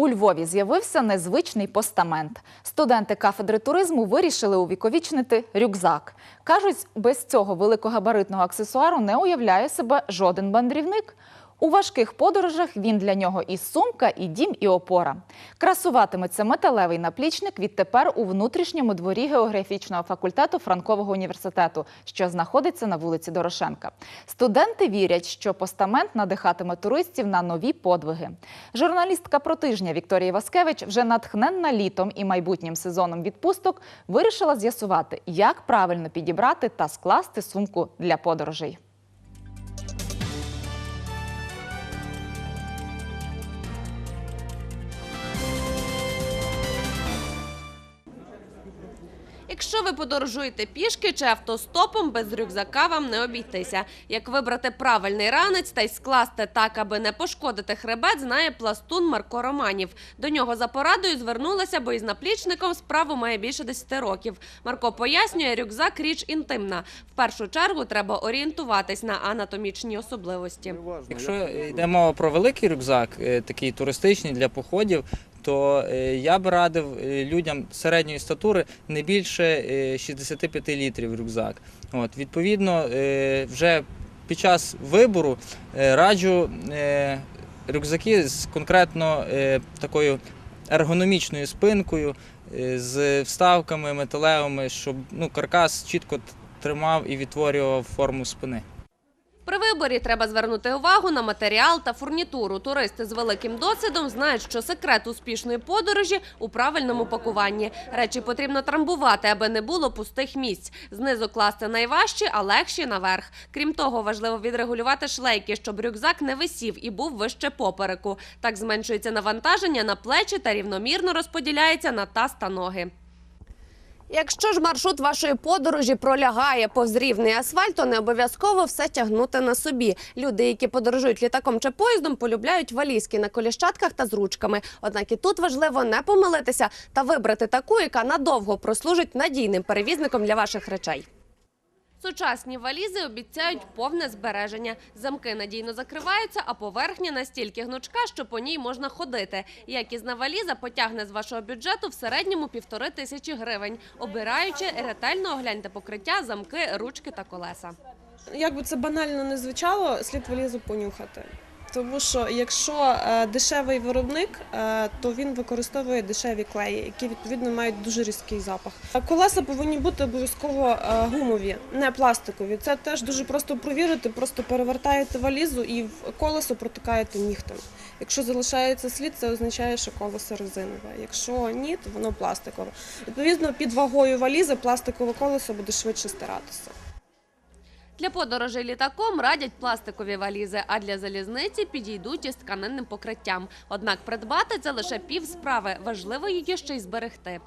У Львові з'явився незвичний постамент. Студенти кафедри туризму вирішили увіковічнити рюкзак. Кажуть, без цього великогабаритного аксесуару не уявляє себе жоден мандрівник. У важких подорожах він для нього і сумка, і дім, і опора. Красуватиметься металевий наплічник відтепер у внутрішньому дворі географічного факультету Франкового університету, що знаходиться на вулиці Дорошенка. Студенти вірять, що постамент надихатиме туристів на нові подвиги. Журналістка про тижня Вікторія Васкевич вже натхненна літом і майбутнім сезоном відпусток вирішила з'ясувати, як правильно підібрати та скласти сумку для подорожей. Якщо ви подорожуєте пішки чи автостопом, без рюкзака вам не обійтися. Як вибрати правильний ранець та й скласти так, аби не пошкодити хребет, знає пластун Марко Романів. До нього за порадою звернулася, бо із наплічником справу має більше 10 років. Марко пояснює, рюкзак річ інтимна. В першу чергу треба орієнтуватись на анатомічні особливості. Якщо йде мова про великий рюкзак, е, такий туристичний для походів, то е, я би радив е, людям середньої статури не більше е, 65 літрів рюкзак. От, відповідно, е, вже під час вибору е, раджу е, рюкзаки з конкретно е, такою ергономічною спинкою, е, з вставками металевими, щоб ну, каркас чітко тримав і відтворював форму спини. Виборі треба звернути увагу на матеріал та фурнітуру. Туристи з великим досвідом знають, що секрет успішної подорожі у правильному пакуванні. Речі потрібно трамбувати, аби не було пустих місць. Знизу класти найважчі, а легші наверх. Крім того, важливо відрегулювати шлейки, щоб рюкзак не висів і був вище попереку. Так зменшується навантаження на плечі та рівномірно розподіляється на таз та ноги. Якщо ж маршрут вашої подорожі пролягає повз рівний асфальт, то не обов'язково все тягнути на собі. Люди, які подорожують літаком чи поїздом, полюбляють валізки на коліщатках та з ручками. Однак і тут важливо не помилитися та вибрати таку, яка надовго прослужить надійним перевізником для ваших речей. Сучасні валізи обіцяють повне збереження. Замки надійно закриваються, а поверхня настільки гнучка, що по ній можна ходити. Якісна валіза потягне з вашого бюджету в середньому півтори тисячі гривень. Обираючи, ретельно огляньте покриття, замки, ручки та колеса. Як би це банально не звучало, слід валізу понюхати. Тому що якщо е, дешевий виробник, е, то він використовує дешеві клеї, які відповідно мають дуже різкий запах. Колеса повинні бути обов'язково е, гумові, не пластикові. Це теж дуже просто провірити. Просто перевертаєте валізу і колесо протикаєте нігтем. Якщо залишається слід, це означає, що колесо резинове. Якщо ні, то воно пластикове. Відповідно, під вагою валізи пластикове колесо буде швидше стиратися. Для подорожей літаком радять пластикові валізи, а для залізниці підійдуть із тканинним покриттям. Однак придбати це лише пів справи. Важливо її ще й зберегти.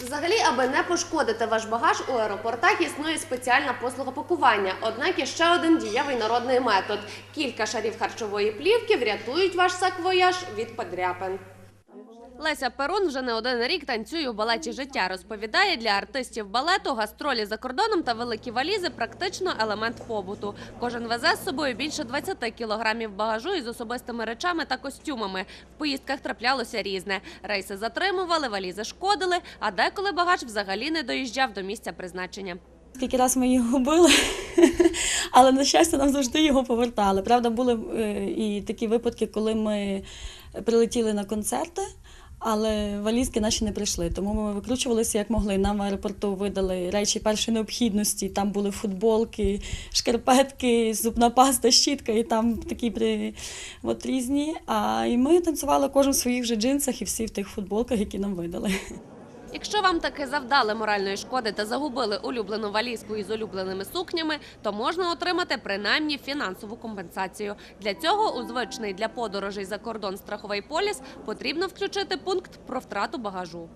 Взагалі, аби не пошкодити ваш багаж у аеропортах, існує спеціальна послуга пакування. Однак є ще один дієвий народний метод. Кілька шарів харчової плівки врятують ваш саквояж від подряпин. Леся Перун вже не один рік танцює у балеті життя. Розповідає, для артистів балету гастролі за кордоном та великі валізи практично елемент побуту. Кожен везе з собою більше 20 кілограмів багажу із особистими речами та костюмами. В поїздках траплялося різне. Рейси затримували, валізи шкодили, а деколи багаж взагалі не доїжджав до місця призначення. Скільки раз ми їх губили, але на щастя нам завжди його повертали. Правда, були е, і такі випадки, коли ми прилетіли на концерти, але валізки наші не прийшли. Тому ми викручувалися як могли. Нам в аеропорту видали речі першої необхідності. Там були футболки, шкарпетки, зубна паста, щітка, і там такі при... от різні. А і ми танцювали кожен в своїх вже джинсах і всі в тих футболках, які нам видали. Якщо вам таки завдали моральної шкоди та загубили улюблену валізку із улюбленими сукнями, то можна отримати принаймні фінансову компенсацію. Для цього у звичний для подорожей за кордон страховий поліс потрібно включити пункт про втрату багажу.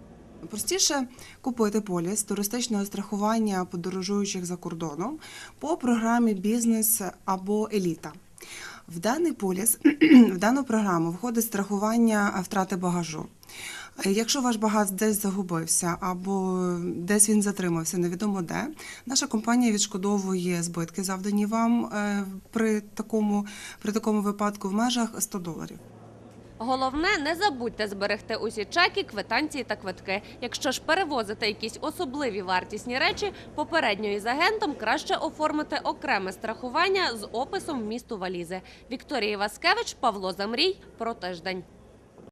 Простіше купити поліс туристичного страхування подорожуючих за кордоном по програмі Бізнес або Еліта. В даний поліс, в дану програму входить страхування втрати багажу. Е, Якщо ваш багаж десь загубився або десь він затримався, невідомо де, наша компанія відшкодовує збитки, завдані вам е, при такому, при такому випадку в межах 100 доларів. Головне, не забудьте зберегти усі чеки, квитанції та квитки. Якщо ж перевозите якісь особливі вартісні речі, попередньо із агентом краще оформити окреме страхування з описом вмісту валізи. Вікторія Васкевич, Павло Замрій. Про тиждень.